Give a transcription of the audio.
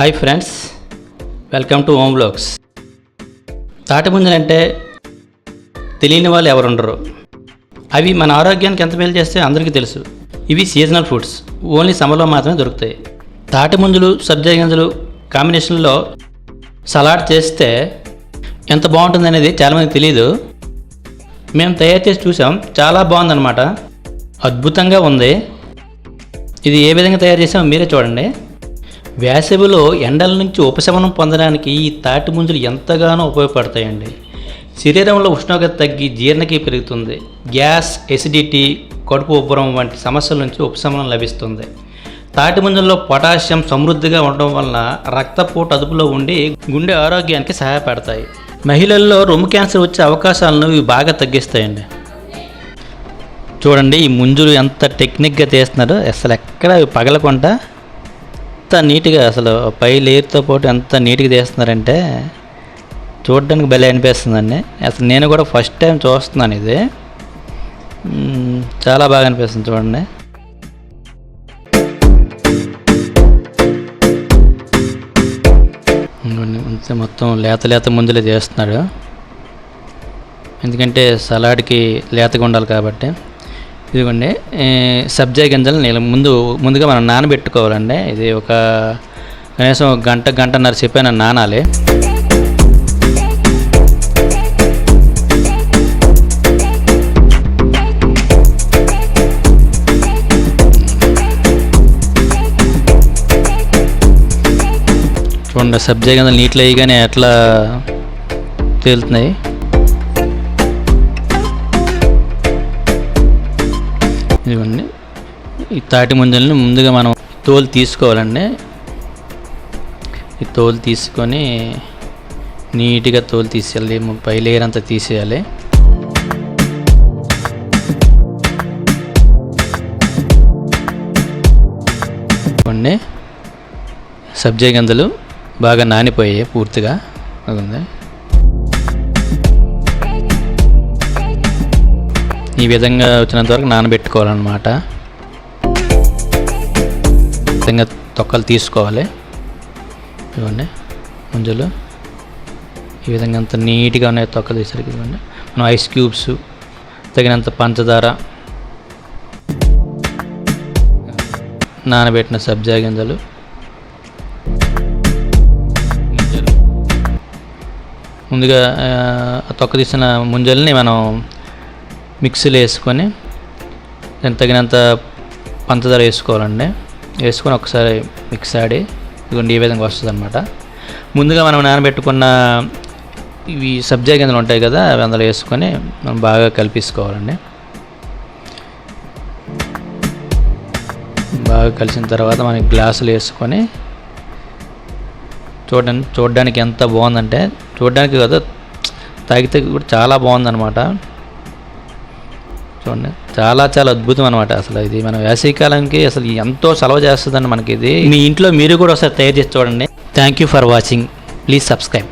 Hi friends welcome to home blogs తాటి ముంజలంటే తెలియని వాళ్ళు ఎవరుండరు. అవి మన ఆరోగ్యానికి ఎంత మేలు చేస్తే అందరికీ తెలుసు. ఇవి సీజనల్ ఫుడ్స్ ఓన్లీ సమ్మర్లో మాత్రమే దొరుకుతాయి. తాటి ముంజలు సబ్జా గింజలు కాంబినేషన్లో సలాడ్ చేస్తే ఎంత బాగుంటుంది అనేది చాలామందికి తెలియదు మేము తయారు చేసి చూసాం చాలా బాగుందన్నమాట. అద్భుతంగా ఉంది. ఇది ఏ విధంగా తయారు చేసామో మీరే చూడండి. వేసవిలో ఎండల నుంచి ఉపశమనం పొందడానికి ఈ తాటి ముంజలు ఎంతగానో ఉపయోగపడతాయండి. శరీరంలో ఉష్ణోగ్రత తగ్గి జీర్ణకి పెరుగుతుంది. గ్యాస్ ఎసిడిటీ కడుపు ఉబ్బరం వంటి సమస్యల నుంచి ఉపశమనం లభిస్తుంది. తాటి ముంజల్లో పొటాషియం సమృద్ధిగా ఉండడం వలన రక్తపోటు అదుపులో ఉండి గుండె ఆరోగ్యానికి సహాయపడతాయి. మహిళల్లో రొమ్ము క్యాన్సర్ వచ్చే అవకాశాలను ఇవి బాగా తగ్గిస్తాయండి. చూడండి ఈ ముంజులు ఎంత టెక్నిక్గా తీస్తున్నారో. అసలు ఎక్కడ పగలకుండా ఎంత నీట్గా అసలు పై లేయర్తో పాటు ఎంత నీట్గా తీస్తున్నారంటే చూడడానికి భలే అనిపిస్తుందండి. అసలు నేను కూడా ఫస్ట్ టైం చూస్తున్నాను ఇది. చాలా బాగా అనిపిస్తుంది చూడండి. మొత్తం లేత లేత ముందులే చేస్తున్నాడు. ఎందుకంటే సలాడ్కి లేతగా ఉండాలి కాబట్టి. ఇదిగోండి సబ్జా గింజలు నేను ముందు ముందుగా మనం నానబెట్టుకోవాలండి. ఇది ఒక కనీసం ఒక గంట గంటన్నర చెప్పాను నానాలి. చూడండి సబ్జా గింజలు నీటిలో వేయగానే ఎట్లా తేలుతున్నాయి. ఇదిగోండి ఈ తాటి ముంజల్ని ముందుగా మనం తోలు తీసుకోవాలండి. ఈ తోలు తీసుకొని నీట్గా తోలు తీసేయాలి. పై లేయర్ అంతా తీసేయాలి. కొన్ని సబ్జా గింజలు బాగా నానిపోయాయి పూర్తిగా. అదిగోండి. ఈ విధంగా వచ్చినంత వరకు నానబెట్టుకోవాలన్నమాట. ఈ విధంగా తొక్కలు తీసుకోవాలి. ఇవ్వండి ముంజలు ఈ విధంగా అంత నీట్గా ఉన్నాయి తొక్కలు తీసరికి ఇవ్వండి. మనం ఐస్ క్యూబ్స్ తగినంత పంచదార నానబెట్టిన సబ్జా గింజలు ముందుగా తొక్క తీసిన ముంజల్ని మనం మిక్సీలో వేసుకొని దానికి తగినంత పంచదార వేసుకోవాలండి. వేసుకొని ఒకసారి మిక్స్ ఆడి ఇదిగోండి ఈ విధంగా వస్తుంది అనమాట ముందుగా మనం నానబెట్టుకున్న ఇవి సబ్జా గింజలు ఉంటాయి కదా అవి అందులో వేసుకొని మనం బాగా కలిపేసుకోవాలండి. బాగా కలిసిన తర్వాత మనకి గ్లాసులు వేసుకొని చూడండి చూడడానికి ఎంత బాగుందంటే చూడడానికి కదా తాగితే కూడా చాలా బాగుందన్నమాట. చూడండి. చాలా చాలా అద్భుతం అనమాట అసలు ఇది. మన వేసవికాలంకి అసలు ఎంతో సెలవు చేస్తుందండి మనకి ఇది. మీ ఇంట్లో మీరు కూడా ఒకసారి తయారు చేసి చూడండి. Thank you for watching please subscribe